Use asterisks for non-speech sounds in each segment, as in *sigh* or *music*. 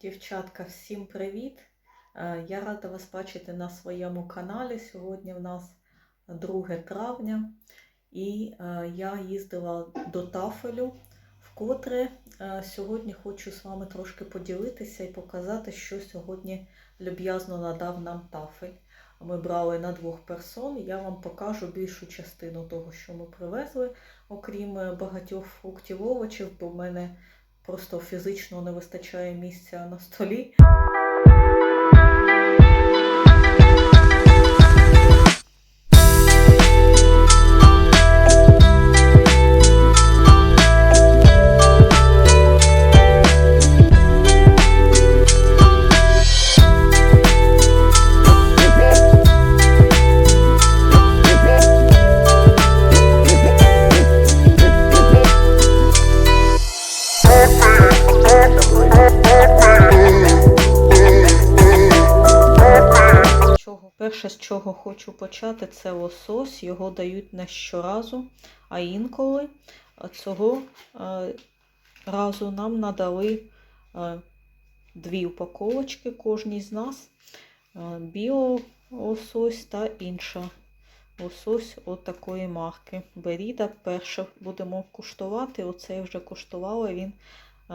Дівчатка, всім привіт! Е, Я рада вас бачити на своєму каналі. Сьогодні в нас 2 травня, і е, я їздила до Тафелю. Вкотре е, сьогодні хочу з вами трошки поділитися і показати, що сьогодні люб'язно надав нам Тафель. Ми брали на двох персон. Я вам покажу більшу частину того, що ми привезли, окрім багатьох фруктів овочів, бо в мене просто фізично не вистачає місця на столі. Чого хочу почати, це лосось. Його дають не щоразу, а інколи. Цього е, разу нам надали е, дві упаковочки кожній з нас. Е, Біо лосось та інша лосось от такої марки. Беріда. Перше будемо куштувати. Оцей вже куштували, він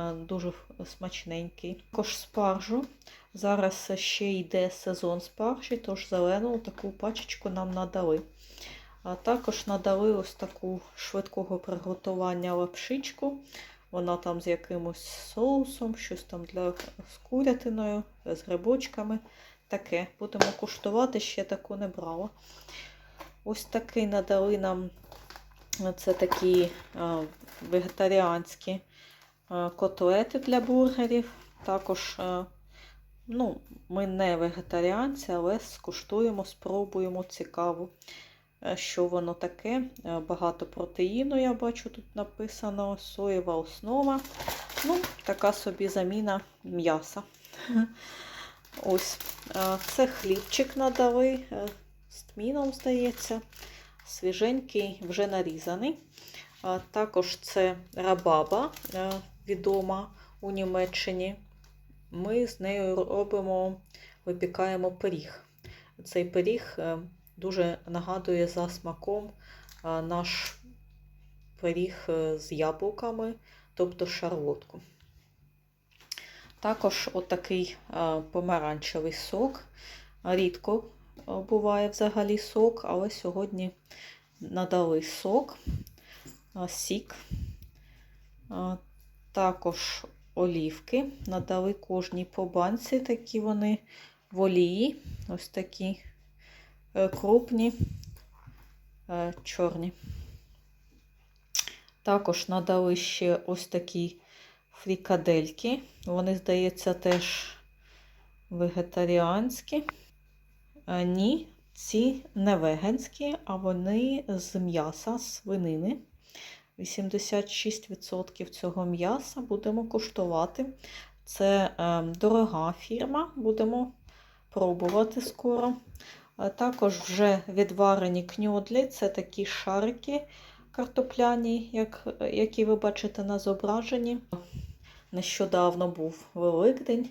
дуже смачненький. Також спаржу. Зараз ще йде сезон спаржі, тож зелену таку пачечку нам надали. А також надали ось таку швидкого приготування лапшичку. Вона там з якимось соусом, щось там для з курятиною, з грибочками. Таке. Будемо куштувати, ще таку не брала. Ось такий надали нам це такі а, вегетаріанські а, котлети для бургерів. Також Ну, ми не вегетаріанці, але скуштуємо, спробуємо цікаво, е, що воно таке. Е, Багато протеїну, я бачу, тут написано соєва основа. Ну, така собі заміна м'яса. *laughs* Ось, е, це хлібчик надали е, з тміном, здається. Свіженький, вже нарізаний. Також це рабаба, е, відома у Німеччині ми з нею робимо, випікаємо пиріг. Цей пиріг е, дуже нагадує за смаком е, наш пиріг е, з яблуками, тобто шарлотку. Також отакий помаранчевий сок. Рідко буває взагалі сок, але сьогодні надали сок, сік. Також олівки. Надали кожній по банці, такі вони в олії, ось такі е, крупні, е, чорні. Також надали ще ось такі фрікадельки. Вони, здається, теж вегетаріанські. Е, ні, ці не веганські, а вони з м'яса, свинини. 86% цього м'яса будемо куштувати. Це е, дорога фірма, будемо пробувати скоро. Також вже відварені кньодлі, це такі шарики картопляні, як, які ви бачите на зображенні. Нещодавно був Великдень,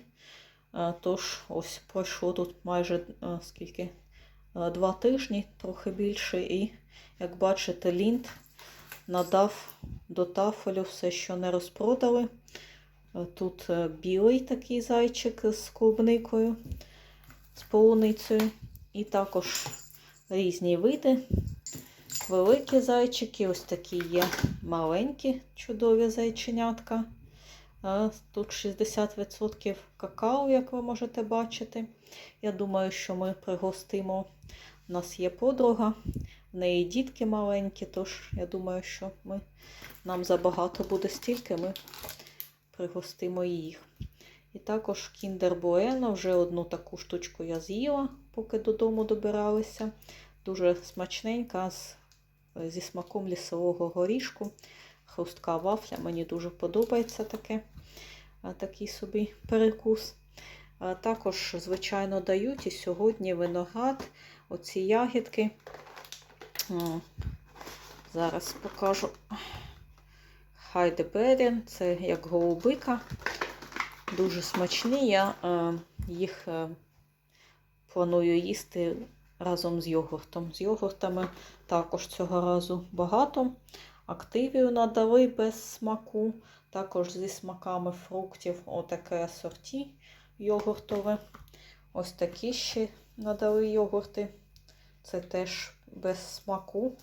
тож ось пройшло тут майже скільки, два тижні, трохи більше, і, як бачите, лінт надав до тафелю все, що не розпродали. Е, Тут е, білий такий зайчик з клубникою, з полуницею. І також різні види. Великі зайчики, ось такі є маленькі, чудові зайченятка. Е, тут 60% какао, як ви можете бачити. Я думаю, що ми пригостимо. У нас є подруга, в неї дітки маленькі, тож я думаю, що ми, нам забагато буде стільки, ми пригостимо їх. І також Kinder Bueno, вже одну таку штучку я з'їла, поки додому добиралися. Дуже смачненька з, зі смаком лісового горішку. Хрустка вафля, мені дуже подобається таке, такий собі перекус. Також, звичайно, дають і сьогодні виноград, оці ягідки. Зараз покажу Хайдеберін, це як голубика. дуже смачні. Я е, їх е, планую їсти разом з йогуртом. З йогуртами також цього разу багато. Активію надали без смаку, також зі смаками фруктів, отаке асорті йогуртове. Ось такі ще надали йогурти. Це теж без смаку.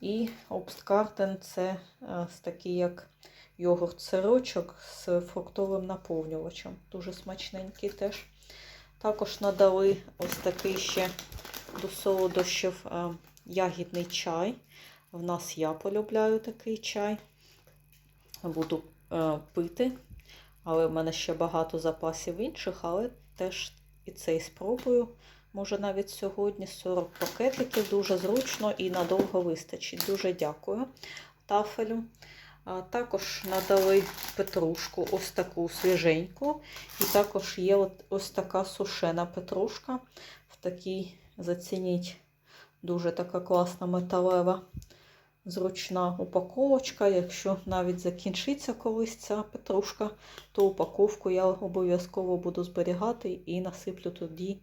І обсткартен це е, такий як йогурт-сирочок з фруктовим наповнювачем. Дуже смачненький теж. Також надали ось такий ще до солодощів е, ягідний чай. В нас я полюбляю такий чай. Буду е, пити, але в мене ще багато запасів інших, але теж і цей спробую. Може навіть сьогодні 40 пакетиків, дуже зручно і надовго вистачить. Дуже дякую тафелю. А також надали петрушку, ось таку свіженьку. І також є ось така сушена петрушка. В такій, зацініть, дуже така класна металева, зручна упаковочка. Якщо навіть закінчиться колись ця петрушка, то упаковку я обов'язково буду зберігати і насиплю тоді,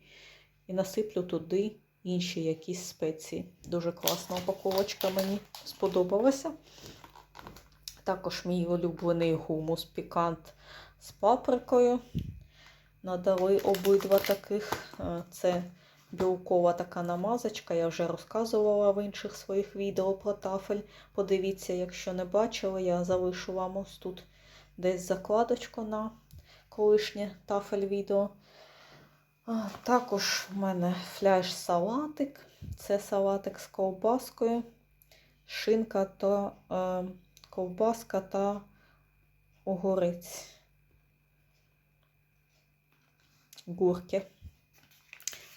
і насиплю туди інші якісь спеції. Дуже класна упаковочка, мені сподобалася. Також мій улюблений гумус пікант з паприкою. Надали обидва таких. Е, Це білкова така намазочка. Я вже розказувала в інших своїх відео про тафель. Подивіться, якщо не бачили, я залишу вам ось тут десь закладочку на колишнє тафель відео. Також в мене фляж-салатик. Це салатик з ковбаскою, шинка та е, ковбаска та огурець. Гурки.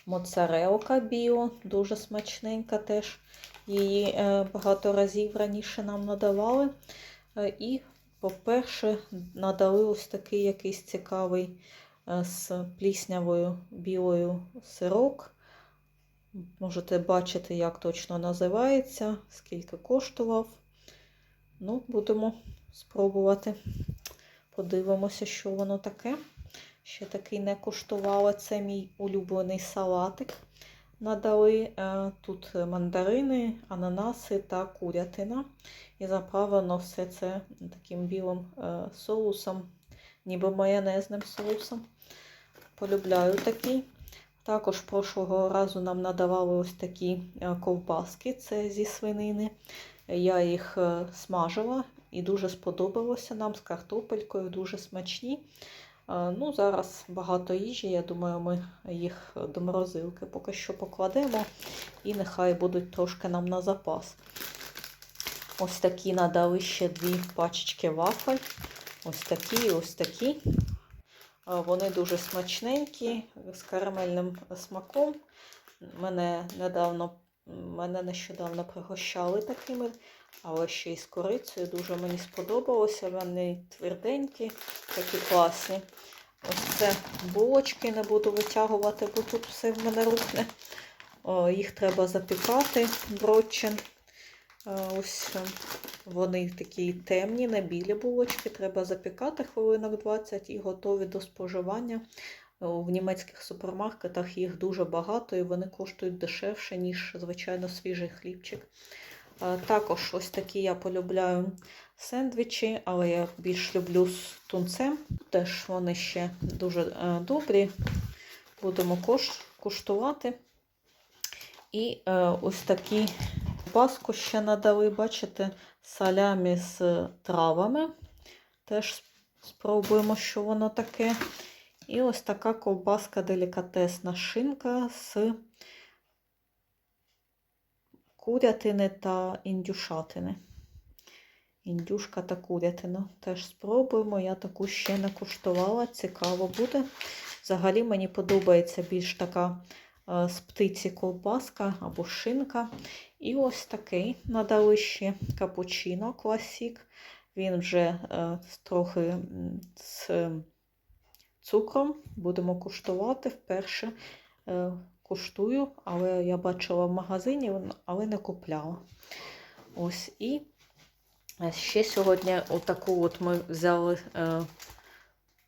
Моцарелка біо, дуже смачненька теж. Її е, багато разів раніше нам надавали. Е, і, по-перше, надали ось такий якийсь цікавий з пліснявою білою сирок. Можете бачити, як точно називається, скільки коштував. Ну, будемо спробувати. Подивимося, що воно таке. Ще такий не куштувала. Це мій улюблений салатик. Надали е, тут мандарини, ананаси та курятина. І заправлено все це таким білим е, соусом, ніби майонезним соусом. Полюбляю такий. Також прошлого разу нам надавали ось такі е, ковбаски, це зі свинини. Я їх е, смажила і дуже сподобалося нам з картопелькою, дуже смачні. Е, Ну, Зараз багато їжі, я думаю, ми їх до морозилки поки що покладемо і нехай будуть трошки нам на запас. Ось такі надали ще дві пачечки вафель. Ось такі ось такі. Е, Вони дуже смачненькі, з карамельним смаком. Мене недавно, мене нещодавно пригощали такими, але ще й з корицею. Дуже мені сподобалося. Вони тверденькі, такі класні. Ось це булочки, не буду витягувати, бо тут все в мене рухне. О, Їх треба запікати, бродчин. Ось е, вони такі темні, не білі булочки. Треба запікати хвилинок 20 і готові до споживання. Е, В німецьких супермаркетах їх дуже багато і вони коштують дешевше, ніж, звичайно, свіжий хлібчик. Е, Також ось такі я полюбляю сендвічі, але я більш люблю з тунцем. Теж вони ще дуже добрі. Будемо кош- куштувати. І ось такі паску ще надали, бачите, салямі з травами. Теж спробуємо, що воно таке. І ось така ковбаска делікатесна шинка з курятини та індюшатини. Індюшка та курятина. Теж спробуємо. Я таку ще не куштувала. Цікаво буде. Взагалі мені подобається більш така е, з птиці ковбаска або шинка. І ось такий надали ще капучино класік. Він вже е, трохи з цукром. Будемо куштувати вперше. Е, куштую, але я бачила в магазині, але не купляла. Ось і ще сьогодні отаку от ми взяли е,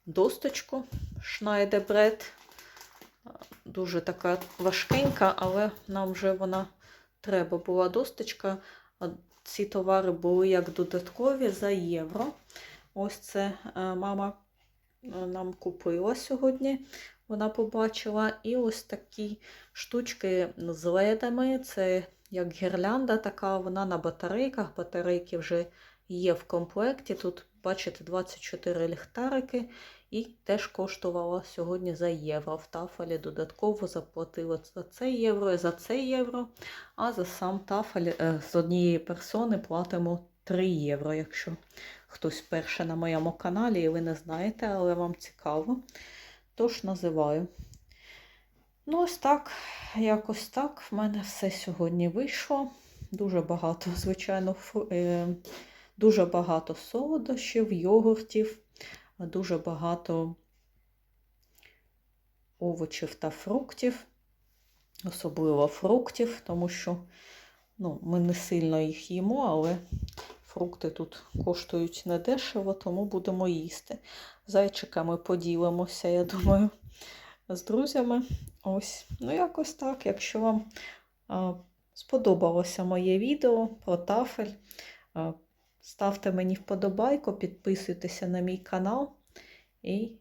досточку Schneiderbread. Дуже така важкенька, але нам вже вона треба була досточка. Ці товари були як додаткові за євро. Ось це е, мама е, нам купила сьогодні. Вона побачила. І ось такі штучки з ледами. Це як гірлянда така, вона на батарейках. Батарейки вже є в комплекті. Тут, бачите, 24 ліхтарики. І теж коштувала сьогодні за євро. В тафелі додатково заплатила за це євро і за це євро. А за сам тафель е, з однієї персони платимо 3 євро, якщо хтось перше на моєму каналі і ви не знаєте, але вам цікаво. Тож називаю. Ну, ось так, якось так. В мене все сьогодні вийшло. Дуже багато, *laughs* звичайно, е, дуже багато солодощів, йогуртів, дуже багато овочів та фруктів, особливо фруктів, тому що ну, ми не сильно їх їмо, але фрукти тут коштують недешево, тому будемо їсти. Зайчиками поділимося, я думаю, з друзями. Ось, ну якось так. Якщо вам сподобалося моє відео про тафель, ставте мені вподобайку, підписуйтеся на мій канал. І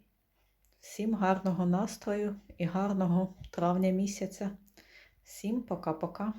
всім гарного настрою і гарного травня місяця. Всім пока-пока.